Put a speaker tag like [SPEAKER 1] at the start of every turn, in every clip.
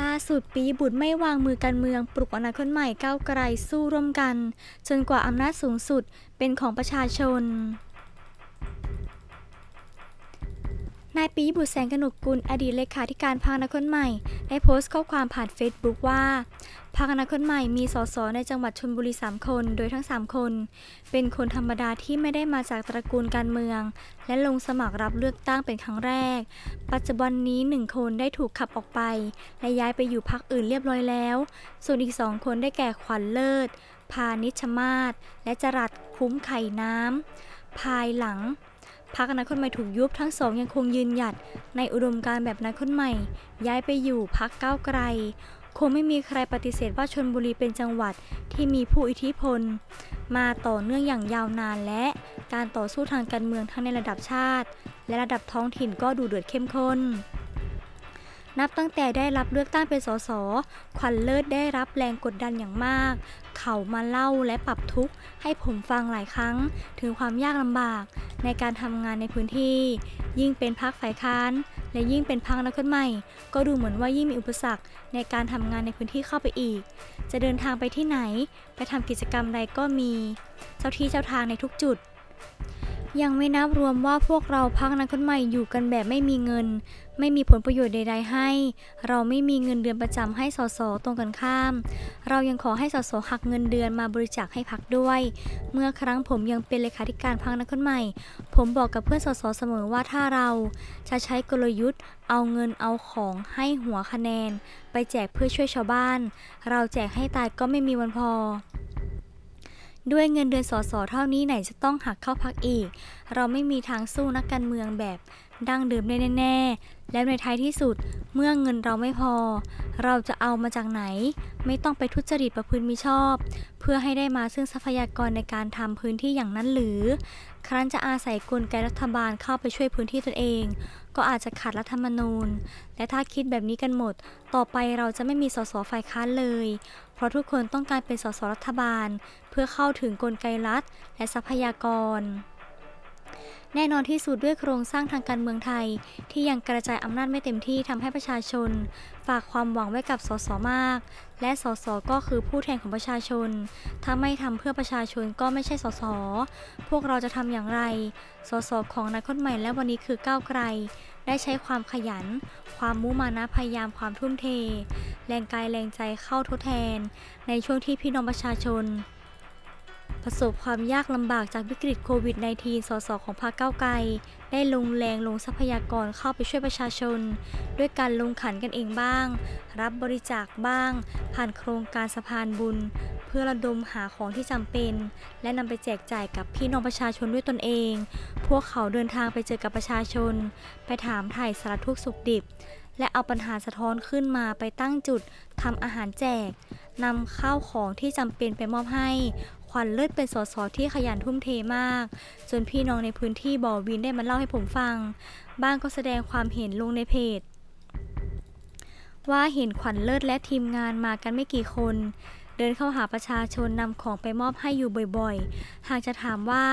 [SPEAKER 1] ล่าสุดปีบุตรไม่วางมือการเมืองปลุกอนาคตใหม่ก้าวไกลสู้ร่วมกัน จนกว่าอำนาจสูงสุดเป็นของประชาชน นายปีบุตรแสงกนุกกุลอดีตเลขาธิการพรรคอนาคตใหม่ ได้โพสต์ข้อความผ่านเฟซบุ๊กว่าพรรคอนาคตใหม่มีสสในจังหวัดชลบุรี 3 คน โดยทั้ง 3 คน เป็นคนธรรมดาที่ไม่ได้มาจากตระกูลการเมือง และลงสมัครรับเลือกตั้งเป็นครั้งแรก ปัจจุบันนี้ 1 คนได้ถูกขับออกไป และย้ายไปอยู่พรรคอื่นเรียบร้อยแล้ว ส่วนอีก2คนได้แก่ขวัญเลิศ พานิชมาศและจรัสคุ้มไข่น้ำภายหลัง พรรคอนาคตใหม่ถูกยุบทั้งสองยังคงยืนหยัด ในอุดมการแบบอนาคตใหม่ ย้ายไปอยู่พรรคก้าวไกล คงไม่มีใครปฏิเสธว่าชนบุรีเป็นจังหวัดที่มีผู้อิทธิพล มาต่อเนื่องอย่างยาวนานและการต่อสู้ทางการเมืองทั้งในระดับชาติ และระดับท้องถิ่นก็ดูเดือดเข้มข้นนับตั้งแต่ได้รับเลือกตั้งเป็นสส ขวัญเลิศได้รับแรงกดดันอย่างมาก เขามาเล่าและปรับทุกข์ให้ผมฟังหลายครั้ง ถึงความยากลำบาก ในการทำงานในพื้นที่ ยิ่งเป็นพักฝ่ายค้าน และยิ่งเป็นพักนักขึ้นใหม่ ก็ดูเหมือนว่ายิ่งมีอุปสรรคในการทำงานในพื้นที่เข้าไปอีก จะเดินทางไปที่ไหน ไปทำกิจกรรมใดก็มี เจ้าที่เจ้าทางในทุกจุด ยังไม่นับรวมว่าพวกเราพักนักขึ้นใหม่อยู่กันแบบไม่มีเงิน ไม่มีผลประโยชน์ใด ๆ ให้ เราไม่มีเงินเดือนประจำให้สสตรงกันข้าม เรายังขอให้สสหักเงินเดือนมาบริจาคให้พักด้วย เมื่อครั้งผมยังเป็นเลขาธิการพักนักขึ้นใหม่ ผมบอกกับเพื่อนสสเสมอว่าถ้าเราจะใช้กลยุทธ์ เอาเงินเอาของให้หัวคะแนน ไปแจกเพื่อช่วยชาวบ้าน เราแจกให้ตายก็ไม่มีวันพอ ด้วยเงินเดือนสสเท่านี้ไหนจะต้องหักเข้าพักอีก เราไม่มีทางสู้นักการเมืองแบบดั้งเดิมได้แน่ แล้วในท้ายที่สุดเมื่อเงินเราไม่พอ เราจะเอามาจากไหน ไม่ต้องไปทุจริตประพฤติมิชอบ เพื่อให้ได้มาซึ่งทรัพยากรในการทำพื้นที่อย่างนั้นหรือ ครั้นจะอาศัยกลไกรัฐบาลเข้าไปช่วยพื้นที่ตนเอง ก็อาจจะขัดรัฐธรรมนูญ และถ้าคิดแบบนี้กันหมด ต่อไปเราจะไม่มีสสฝ่ายค้านเลย เพราะทุกคนต้องการเป็นสสรัฐบาล เพื่อเข้าถึงกลไกรัฐและทรัพยากร แน่นอนที่สุดด้วยโครงสร้างทางการเมืองไทย ที่ยังกระจายอำนาจไม่เต็มที่ทำให้ประชาชน ฝากความหวังไว้กับสสมาก และสสก็คือผู้แทนของประชาชน ถ้าไม่ทำเพื่อประชาชนก็ไม่ใช่สสพวกเราจะทำอย่างไร สสของนายคนใหม่และวันนี้คือก้าวไกล ได้ใช้ความขยัน ความมุมานะพยายามความทุ่มเท แรงกายแรงใจเข้าทดแทน ในช่วงที่พี่น้องประชาชน ประสบความยากลำบากจากวิกฤตโควิด -19 สสของพรรคก้าวไกล ได้ลงแรงลงทรัพยากรเข้าไปช่วยประชาชน ด้วยการลงขันกันเองบ้าง รับบริจาคบ้าง ผ่านโครงการสะพานบุญ เพื่อระดมหาของที่จำเป็น และนำไปแจกจ่ายกับพี่น้องประชาชนด้วยตนเอง พวกเขาเดินทางไปเจอกับประชาชน ไปถามถ่ายสารทุกข์สุขดิบ และเอาปัญหาสะท้อนขึ้นมาไปตั้งจุดทำอาหารแจกนำข้าวของที่จำเป็นไปมอบให้ วัญเลิศเป็นสสที่ขยันทุ่มเทมาก จนพี่น้องในพื้นที่บ่อวินได้มาเล่าให้ผมฟัง บ้างก็แสดงความเห็นลงในเพจ ว่าเห็นขวัญเลิศและทีมงานมากันไม่กี่คน เดินเข้าหาประชาชนนำของไปมอบให้อยู่บ่อยๆ หากจะถามว่า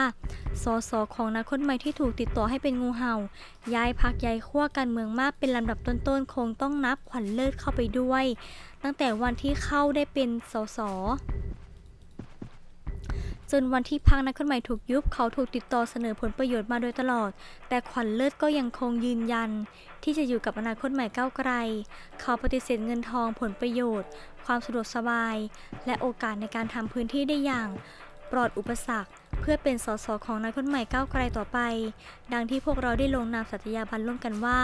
[SPEAKER 1] สสของนักคนใหม่ที่ถูกติดต่อให้เป็นงูเห่า ย้ายพักย้ายขั้วการเมืองมากเป็นลำดับต้นๆ คงต้องนับขวัญเลิศเข้าไปด้วย ตั้งแต่วันที่เข้าได้เป็นสส จนวันที่พักนักคนใหม่ถูกยุบเขาถูกติดต่อเสนอผลประโยชน์มาโดยตลอด แต่ขวัญเลิศก็ยังคงยืนยัน ที่จะอยู่กับอนาคตใหม่ก้าวไกล เขาปฏิเสธเงินทองผลประโยชน์ ความสะดวกสบาย และโอกาสในการทำพื้นที่ได้อย่าง ปลอดอุปสรรค เพื่อเป็นสสของนายคนใหม่ก้าวไกลต่อไป ดังที่พวกเราได้ลงนามสัตยาบันร่วมกันว่า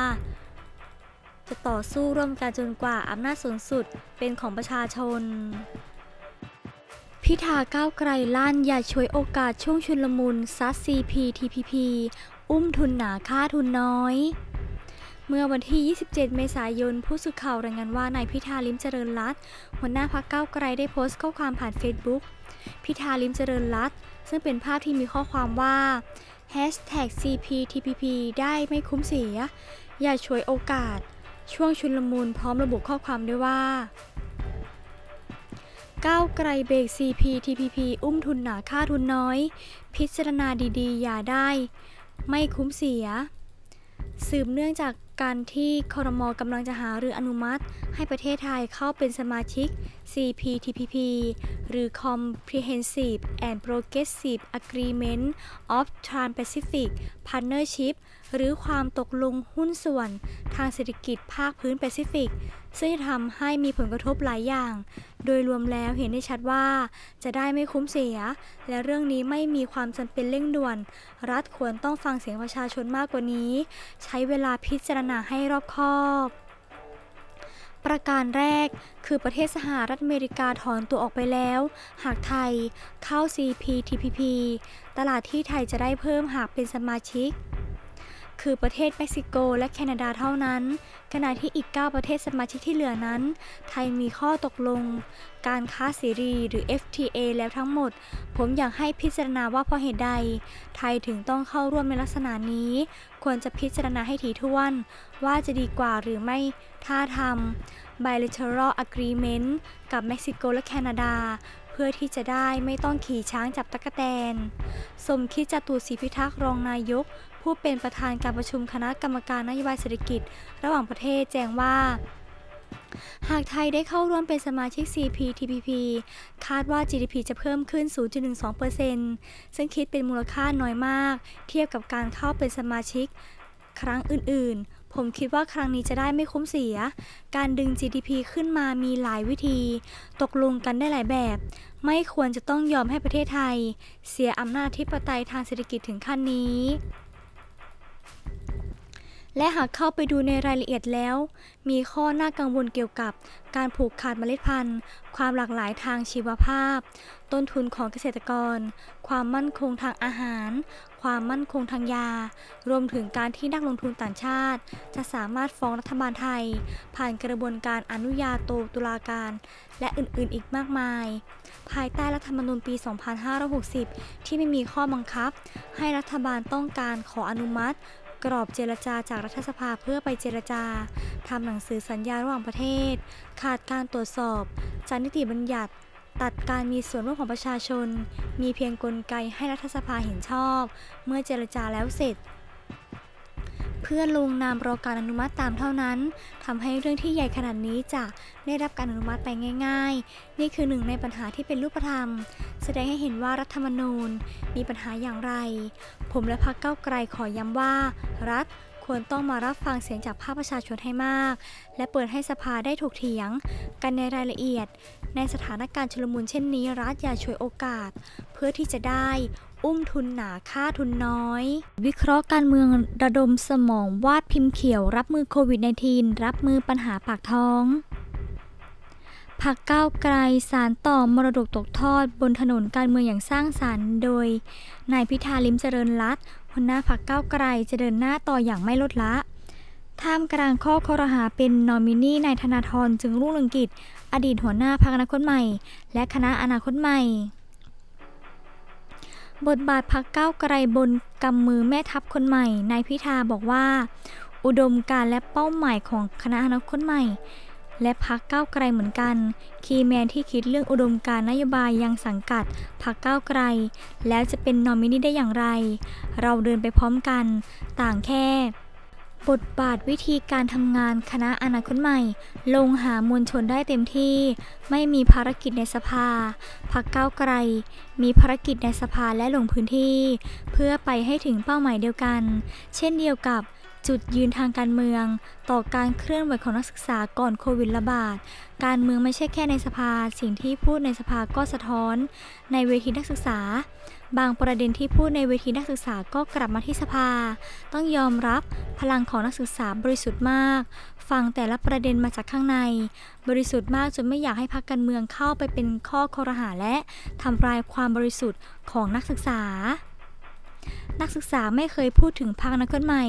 [SPEAKER 1] จะต่อสู้ร่วมกันจนกว่าอำนาจสูงสุดเป็นของประชาชน พิธาก้าวไกลลั่นอย่าช่วยโอกาสช่วงชุนลมุนซัด CPTPP อุ้มทุนหนาค่าทุนน้อย เมื่อวันที่ 27 เมษายน ผู้สื่อข่าวรายงานว่านายพิธาลิมเจริญรัตหัวหน้าพักก้าวไกลได้โพสต์ข้อความผ่าน Facebook พิธาลิมเจริญรัตซึ่งเป็นภาพที่มีข้อความว่า CPTPP ได้ไม่คุ้มเสีย อย่าช่วยโอกาส ช่วงชุนลมุนพร้อมระบุข้อความด้วยว่า ก้าวไกลเบรก CPTPP อุ้มทุนหนาค่าทุนน้อย พิจารณาดีๆ อย่าได้ ไม่คุ้มเสีย สืบเนื่องจากการที่คอรมอกำลังจะหารืออนุมัติ ให้ประเทศไทยเข้าเป็นสมาชิก CPTPP หรือ Comprehensive and Progressive Agreement of Trans-Pacific Partnership หรือความตกลงหุ้นส่วนทางเศรษฐกิจภาคพื้นแปซิฟิก ซึ่งจะทำให้มีผลกระทบหลายอย่าง โดยรวมแล้วเห็นได้ชัดว่าจะได้ไม่คุ้มเสีย และเรื่องนี้ไม่มีความจำเป็นเร่งด่วน รัฐควรต้องฟังเสียงประชาชนมากกว่านี้ ใช้เวลาพิจารณาให้รอบคอบประการแรกคือประเทศสหรัฐอเมริกาถอนตัวออกไปแล้ว หากไทยเข้า CPTPP ตลาดที่ไทยจะได้เพิ่มหากเป็นสมาชิก คือประเทศเม็กซิโกและแคนาดาเท่านั้น ขณะที่อีก 9 ประเทศสมาชิกที่เหลือนั้น ไทยมีข้อตกลง การค้าเสรีหรือ FTA แล้วทั้งหมด ผมอยากให้พิจารณาว่าเพราะเหตุใด ไทยถึงต้องเข้าร่วมในลักษณะนี้ ควรจะพิจารณาให้ถี่ถ้วน ว่าจะดีกว่าหรือไม่ถ้าทำ bilateral agreement กับเม็กซิโกและแคนาดาเพื่อที่จะได้ไม่ต้องขี่ช้างจับตะกแตน สมคิดจตุศรีพิทักษ์รองนายก ผู้เป็นประธานการประชุมคณะกรรมการนโยบายเศรษฐกิจ ระหว่างประเทศแจ้งว่าหากไทยได้เข้าร่วมเป็นสมาชิก CPTPP คาดว่า GDP จะเพิ่มขึ้น 0.12%ซึ่งคิดเป็นมูลค่าน้อยมาก เทียบกับการเข้าเป็นสมาชิกครั้งอื่น ๆ ผมคิดว่าครั้งนี้จะได้ไม่คุ้มเสีย การดึง GDP ขึ้นมามีหลายวิธี ตกลงกันได้หลายแบบ ไม่ควรจะต้องยอมให้ประเทศไทย เสียอำนาจอธิปไตยทางเศรษฐกิจถึงขั้นนี้ และหากเข้าไปดูในรายละเอียดแล้ว มีข้อน่ากังวลเกี่ยวกับการผูกขาดเมล็ดพันธุ์ ความหลากหลายทางชีวภาพ ต้นทุนของเกษตรกร ความมั่นคงทางอาหาร ความมั่นคงทางยา รวมถึงการที่นักลงทุนต่างชาติ จะสามารถฟ้องรัฐบาลไทย ผ่านกระบวนการอนุญาโตตุลาการ และอื่นๆ อีกมากมาย ภายใต้รัฐธรรมนูญปี 2560 ที่ไม่มีข้อบังคับ ให้รัฐบาลต้องการขออนุมัติ กรอบเจรจาจากรัฐสภาเพื่อไปเจรจาทำหนังสือสัญญาระหว่างประเทศ ขาดการตรวจสอบจากนิติบัญญัติ ตัดการมีส่วนร่วมของประชาชน มีเพียงกลไกให้รัฐสภาเห็นชอบ เมื่อเจรจาแล้วเสร็จ เพื่อลงนามรอการอนุมัติตามเท่านั้นทำให้เรื่องที่ใหญ่ขนาดนี้จะได้รับการอนุมัติไปง่าย ๆ นี่คือหนึ่งในปัญหาที่เป็นรูปธรรม แสดงให้เห็นว่ารัฐธรรมนูญมีปัญหาอย่างไร ผมและพรรคเก้าไกลขอย้ำว่า รัฐควรต้องมารับฟังเสียงจากภาคประชาชนให้มาก และเปิดให้สภาได้ถกเถียง กันในรายละเอียด ในสถานการณ์ชุลมุนเช่นนี้ รัฐอย่าช่วยโอกาส เพื่อที่จะได้อุ้มทุนหนาค่าทุนน้อย วิเคราะห์การเมืองระดมสมองวาดพิมพ์เขียว รับมือโควิด -19 รับมือปัญหาปากท้อง พักก้าวไกลสารต่อมรดกตกทอด บนถนนการเมืองอย่างสร้างสรรค์ โดยนายพิธาลิมเจริญรัตน์หัวหน้าพักก้าวไกลจะเดินหน้าต่ออย่างไม่ลดละ ท่ามกลางข้อคอรหาเป็นนอมินีนายธนาธรจึงรุ่งเรืองกิจ อดีตหัวหน้าพักอนาคตใหม่ และคณะอนาคตใหม่ บทบาทพักก้าวไกลบนกำมือแม่ทัพคนใหม่นายพิธาบอกว่า อุดมการและเป้าหมายของคณะอนาคตใหม่ และพักก้าวไกลเหมือนกัน คีย์แมนที่คิดเรื่องอุดมการณ์นโยบายยังสังกัดพักก้าวไกล แล้วจะเป็นนอมินีได้อย่างไร เราเดินไปพร้อมกัน ต่างแค่ บทบาทวิธีการทำงานคณะอนาคตใหม่ ลงหามวลชนได้เต็มที่ ไม่มีภารกิจในสภาพักก้าวไกล มีภารกิจในสภาและลงพื้นที่ เพื่อไปให้ถึงเป้าหมายเดียวกัน เช่นเดียวกับ จุดยืนทางการเมือง ต่อการเคลื่อนไหวของนักศึกษาก่อนโควิดระบาด การเมืองไม่ใช่แค่ในสภา สิ่งที่พูดในสภาก็สะท้อน ในเวทีนักศึกษา บางประเด็นที่พูดในเวทีนักศึกษาก็กลับมาที่สภา ต้องยอมรับพลังของนักศึกษาบริสุทธิ์มาก ฟังแต่ละประเด็นมาจากข้างใน บริสุทธิ์มากจนไม่อยากให้พรรคการเมืองเข้าไปเป็นข้อคอรหาและทำลายความบริสุทธิ์ของนักศึกษา นักศึกษาไม่เคยพูดถึงพรรคอนาคตใหม่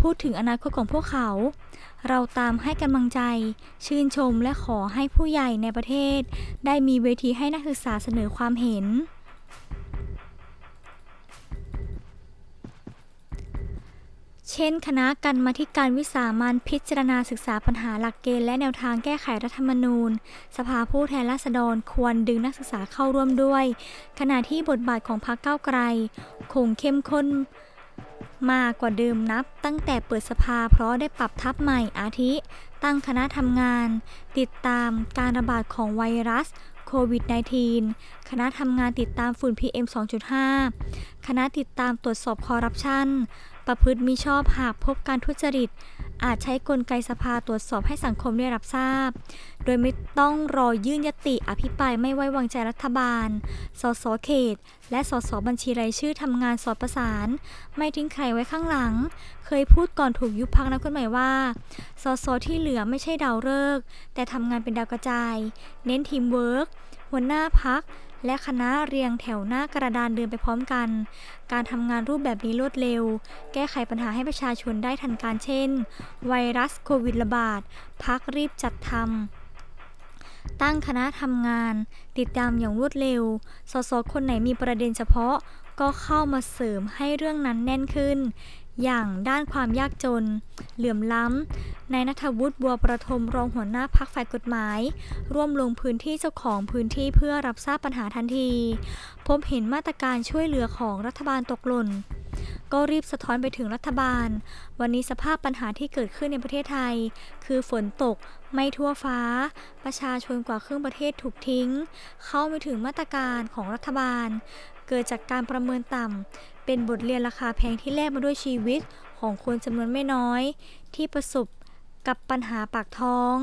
[SPEAKER 1] พูดถึงอนาคตของพวกเขา เราตามให้กำลังใจ ชื่นชมและขอให้ผู้ใหญ่ในประเทศ ได้มีเวทีให้นักศึกษาเสนอความเห็น เช่น คณะกรรมาธิการวิสามันพิจารณาศึกษาปัญหาหลักเกณฑ์และแนวทางแก้ไขรัฐธรรมนูญ สภาผู้แทนราษฎรควรดึงนักศึกษาเข้าร่วมด้วย ขณะที่บทบาทของพรรคก้าวไกล คงเข้มข้นมากกว่าเดิมนับ ตั้งแต่เปิดสภาเพราะได้ปรับทัพใหม่อาทิ ตั้งคณะทำงาน ติดตามการระบาดของไวรัสโควิด -19 คณะทำงานติดตามฝุ่น PM 2.5 คณะติดตามตรวจสอบคอร์รัปชัน ประพฤติมิชอบหากพบการทุจริต อาจใช้กลไกสภาตรวจสอบให้สังคมได้รับทราบ โดยไม่ต้องรอยื่นยติอภิปรายไม่ไว้วางใจรัฐบาล สสเขต และสสบัญชีรายชื่อทำงานสอดประสาน ไม่ทิ้งใครไว้ข้างหลัง เคยพูดก่อนถูกยุบพักนักคนใหม่ว่า สสที่เหลือไม่ใช่ดาวฤกษ์แต่ทำงานเป็นดาวกระจาย เน้นทีมเวิร์กหัวหน้าพัก และคณะเรียงแถวหน้ากระดานเดินไปพร้อมกัน การทำงานรูปแบบนี้รวดเร็ว แก้ไขปัญหาให้ประชาชนได้ทันการเช่น ไวรัสโควิดระบาด พักรีบจัดทำตั้งคณะทำงาน ติดตามอย่างรวดเร็ว สสคนไหนมีประเด็นเฉพาะ ก็เข้ามาเสริมให้เรื่องนั้นแน่นขึ้น อย่างด้านความยากจน เหลื่อมล้ำนายนัทวุฒิบัวประทมรองหัวหน้าพักฝ่ายกฎหมาย ร่วมลงพื้นที่เจ้าของพื้นที่เพื่อรับทราบปัญหาทันที พบเห็นมาตรการช่วยเหลือของรัฐบาลตกหล่น ก็รีบสะท้อนไปถึงรัฐบาล วันนี้สภาพปัญหาที่เกิดขึ้นในประเทศไทย คือฝนตกไม่ทั่วฟ้า ประชาชนกว่าครึ่งประเทศถูกทิ้ง เข้าไม่ถึงมาตรการของรัฐบาล เกิดจากการประเมินต่ำ เป็นบทเรียนราคาแพงที่แลกมาด้วยชีวิตของคนจำนวนไม่น้อย ที่ประสบกับปัญหาปากท้อง